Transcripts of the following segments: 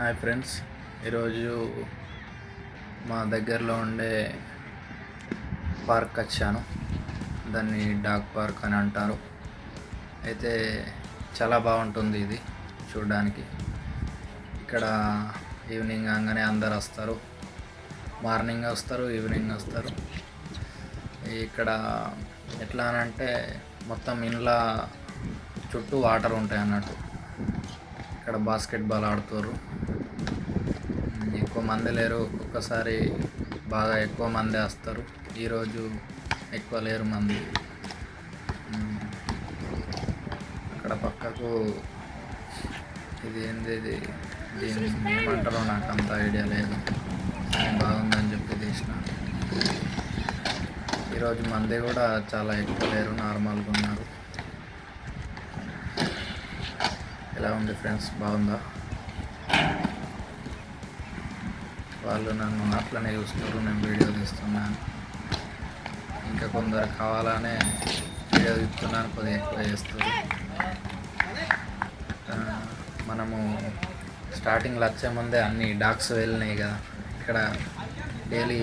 Hi friends. ఈరోజు మా దగ్గరలో ఉండే పార్క్ వచ్చాను. దాన్ని డాగ్ పార్క్ అని అంటారు. అయితే చాలా బాగుంటుంది ఇది చూడడానికి. ఇక్కడ ఈవినింగ్ కాగానే అందరు వస్తారు. మార్నింగ్ వస్తారు ఈవినింగ్ వస్తారు. ఇక్కడ ఎట్లా అని అంటే మొత్తం ఇండ్ల చుట్టూ వాటర్ ఉంటాయి అన్నట్టు. ఇక్కడ బాస్కెట్బాల్ ఆడుతారు ఎక్కువ మంది లేరు. ఒక్కొక్కసారి బాగా ఎక్కువ మంది వస్తారు. ఈరోజు ఎక్కువ లేరు మంది. అక్కడ పక్కకు ఇది ఏంది ఇది? దీన్ని ఏమంటారో నాకు అంత ఐడియా లేదు. కానీ బాగుందని చెప్పి తీసిన. ఈరోజు మంది కూడా చాలా ఎక్కువ లేరు. నార్మల్గా ఉన్నారు. ఎలా ఉంది ఫ్రెండ్స్ బాగుందా? వాళ్ళు నన్ను అట్లనే చూస్తున్నారు నేను వీడియో తీస్తున్నాను. ఇంకా కొందరు కావాలనే వీడియో తీస్తున్నాను కొద్దిగా ఎక్కువ చేస్తారు మనము స్టార్టింగ్లో వచ్చే ముందే అన్ని డాగ్స్ వెళ్ళినాయి కదా ఇక్కడ డైలీ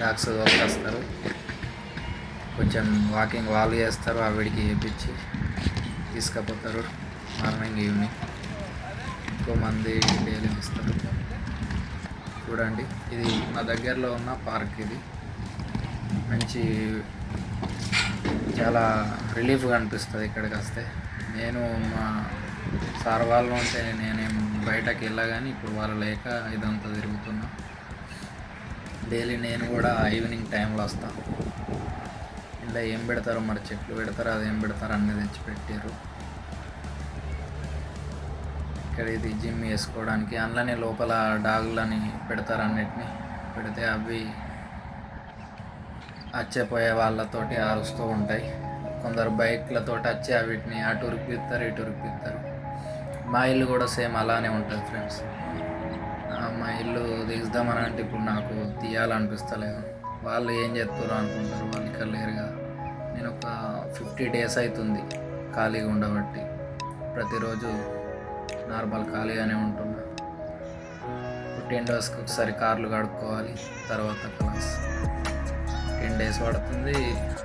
డాగ్స్ వస్తారు కొంచెం వాకింగ్ వాళ్ళు చేస్తారు ఆవిడికి చేపించి తీసుకుపోతారు. మార్నింగ్ ఈవినింగ్ ఎక్కువ మంది డైలీ వస్తారు. చూడండి ఇది మా దగ్గరలో ఉన్న పార్క్ ఇది. మంచి చాలా రిలీఫ్గా అనిపిస్తుంది ఇక్కడికి వస్తే. నేను మా సార్ వాళ్ళు ఉంటే నేనేం బయటకు వెళ్ళా కానీ ఇప్పుడు వాళ్ళు లేక ఇదంతా తిరుగుతున్నా. డైలీ నేను కూడా ఈవినింగ్ టైంలో వస్తాను ఇలా ఏం పెడతారో మరి చెట్లు పెడతారో అది ఏం పెడతారో అన్నీ తెచ్చి పెట్టారు ఇక్కడ ఇది జిమ్ వేసుకోవడానికి. అందులోనే లోపల డాగులని పెడతారు అన్నిటిని. పెడితే అవి వచ్చేపోయే వాళ్ళతోటి అరుస్తూ ఉంటాయి. కొందరు బైక్లతోటి వచ్చి వీటిని అటు ఉరిపిస్తారు ఇటు ఉరిపిస్తారు మా ఇల్లు కూడా సేమ్ అలానే ఉంటుంది ఫ్రెండ్స్. మా ఇల్లు తీద్దామని అంటే ఇప్పుడు నాకు తీయాలనిపిస్తలేదు. వాళ్ళు ఏం చేస్తారు అనుకుంటారు. వాళ్ళు ఇక్కడ లేరు కదా. నేను ఒక ఫిఫ్టీ డేస్ అవుతుంది ఖాళీగా ఉండబట్టి. ప్రతిరోజు నార్మల్ ఖాళీగానే ఉంటున్నా. టెన్ డేస్కి ఒకసారి కార్లు కడుక్కోవాలి తర్వాత క్లాస్. టెన్ డేస్ పడుతుంది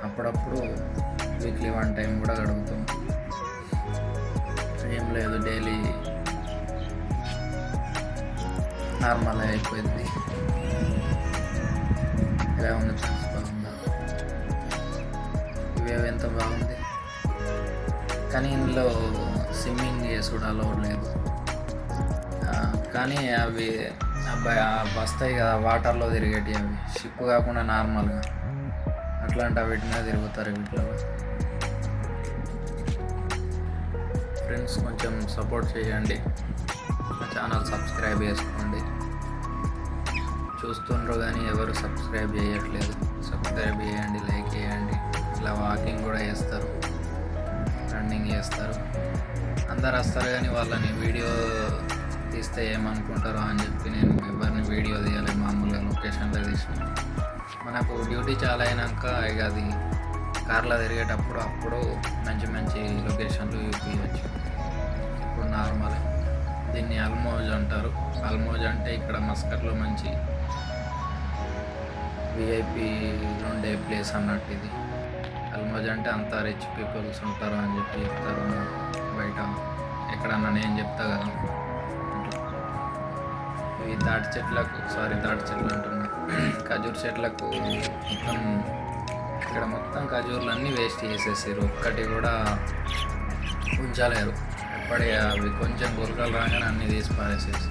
అప్పుడప్పుడు వీక్లీ వన్ టైం కూడా గడుపుతుంది ఏం లేదు డైలీ నార్మల్ అయిపోయింది. ఎలా ఉంది ఫ్రెండ్స్? బాగుందా? ఇవేవి ఎంత బాగుంది? కానీ ఇందులో స్విమ్మింగ్ చేసుడు అలౌడ్ లేదు. కానీ అవి అబ్బాయి వస్తాయి కదా వాటర్లో తిరిగేటి అవి. షిప్ కాకుండా నార్మల్గా. అట్లాంటి వీటి మీద తిరుగుతారు వీటిలో ఫ్రెండ్స్ కొంచెం సపోర్ట్ చేయండి. మా ఛానల్ సబ్స్క్రైబ్ చేసుకోండి. చూస్తుండ్రు కానీ ఎవరు సబ్స్క్రైబ్ చేయట్లేదు. సబ్స్క్రైబ్ చేయండి లైక్ చేయండి. ఇలా వాకింగ్ కూడా చేస్తారు. రన్నింగ్ చేస్తారు. అందరు వస్తారు కానీ వాళ్ళని వీడియో తీస్తే ఏమనుకుంటారో అని చెప్పి నేను ఎవరిని వీడియో తీయాలి మామూలుగా లొకేషన్లో తీసిన. మనకు డ్యూటీ చాలా అయినాక ఇక అది కార్లో తిరిగేటప్పుడు అప్పుడు మంచి మంచి లొకేషన్లు చూపించచ్చు ఇప్పుడు నార్మల్ దీన్ని అల్మోజ్ అంటారు. అల్మోజ్ అంటే ఇక్కడ మస్కట్లో మంచి విఐపీ ఉండే ప్లేస్ అన్నట్టు ఇది. అల్మోజ్ అంటే అంత రిచ్ పీపుల్స్ ఉంటారు అని చెప్పి చెప్తారు. బయట ఎక్కడన్నా నేను చెప్తా కదా. ఈ ఇవి తాటి చెట్లకు సారీ తాటి చెట్లు అంటున్నా. ఖజూర్ చెట్లకు మొత్తం ఇక్కడ మొత్తం ఖజూర్లు అన్నీ వేస్ట్ చేసేసారు. ఒక్కటి కూడా ఉంచలేరు ఎప్పటి అవి కొంచెం గురకలు రాగానే అన్నీ తీసి పారేసేసి.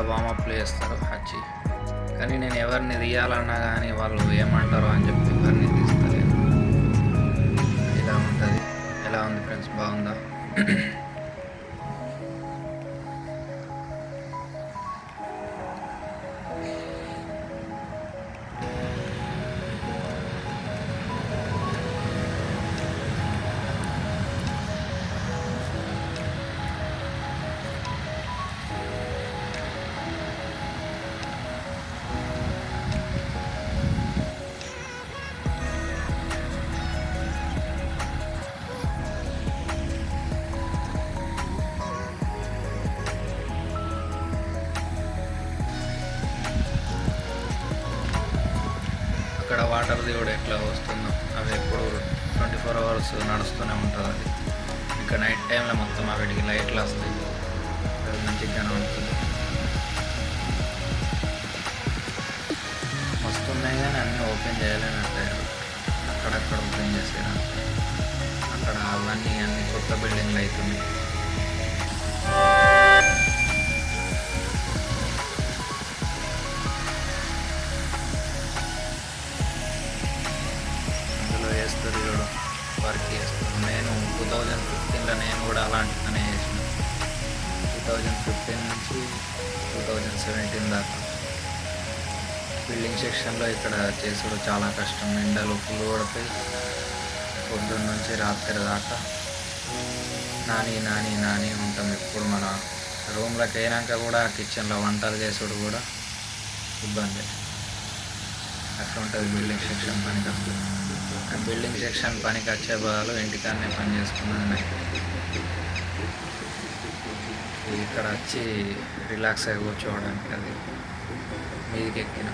ఇక్కడ వామప్లు చేస్తారు హచ్చి కానీ నేను ఎవరిని తీయాలన్నా కానీ వాళ్ళు ఏమంటారో అని చెప్పి ఎవరిని తీస్తలేను ఇలా ఉంటుంది. ఎలా ఉంది ఫ్రెండ్స్ బాగుందా? ఇట్లా వస్తుందో అవి ఎప్పుడు ట్వంటీ ఫోర్ అవర్స్ నడుస్తూనే ఉంటుంది అది ఇంకా నైట్ టైంలో మొత్తం వాటికి లైట్లు వస్తాయి. అది మంచిగా కనబడుతుంది వస్తున్నాయి కానీ అన్నీ ఓపెన్ చేయలేని అక్కడక్కడ ఓపెన్ చేసారు అక్కడ అవన్నీ అన్ని కొత్త బిల్డింగ్లు అవుతున్నాయి. బిల్డింగ్ సెక్షన్లో ఇక్కడ చేసుడు చాలా కష్టం. ఎండలు ఫుల్ పడతాయి. పొద్దున్న నుంచి రాత్రి దాకా నాని నాని నాని ఉంటాం ఇప్పుడు మన రూమ్లోకి అయినాక కూడా కిచెన్లో వంటలు చేసుడు కూడా ఇబ్బంది. అట్లా ఉంటుంది బిల్డింగ్ సెక్షన్ పనికి వస్తుంది ఆ బిల్డింగ్ సెక్షన్ పనికి వచ్చే బదులు ఇంటికాడనే పని చేసుకున్నాను. ఇక్కడ వచ్చి రిలాక్స్ అయి కూర్చోవడానికి అది మీదికి ఎక్కిన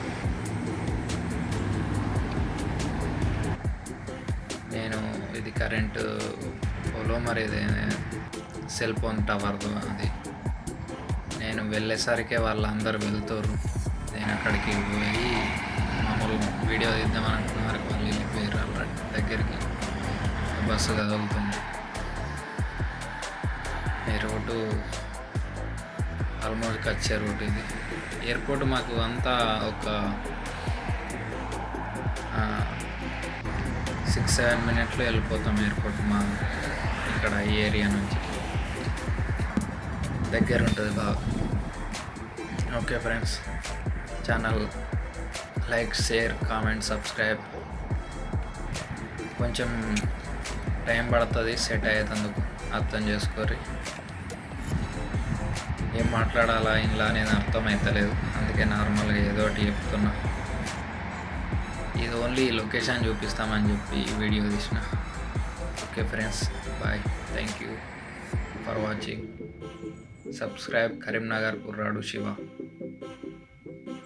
నేను ఇది కరెంటు పోలో మరి ఇది సెల్ ఫోన్ టవర్దు అది. నేను వెళ్ళేసరికి వాళ్ళందరూ వెళ్తారు నేను అక్కడికి పోయి మామూలు వీడియో తీద్దామని అనుకున్న వరకు వాళ్ళు వెళ్ళిపోయారు ఆల్రెడీ దగ్గరికి. బస్సు కదులుతుంది. ఈ రోడ్డు ఆల్మోస్ట్ కచ్చే రోడ్డు ఇది. ఎయిర్పోర్ట్ మాకు అంతా ఒక సిక్స్ సెవెన్ మినిట్లో వెళ్ళిపోతాం ఎయిర్పోర్ట్ మా ఇక్కడ ఈ ఏరియా నుంచి. దగ్గర ఉంటుంది బాగా. Okay friends channel like share comment subscribe. కొంచెం టైం పడుతుంది సెట్ అయ్యేందుకు అర్థం చేసుకోరి మాట్లాడాలా ఇంట్లో అనేది అర్థమవుతలేదు అందుకే నార్మల్గా ఏదో ఒకటి చెప్తున్నా. ఇది ఓన్లీ లొకేషన్ చూపిస్తామని చెప్పి వీడియో తీసిన. Okay friends bye. Thank you for watching subscribe Karimnagar కుర్రాడు శివ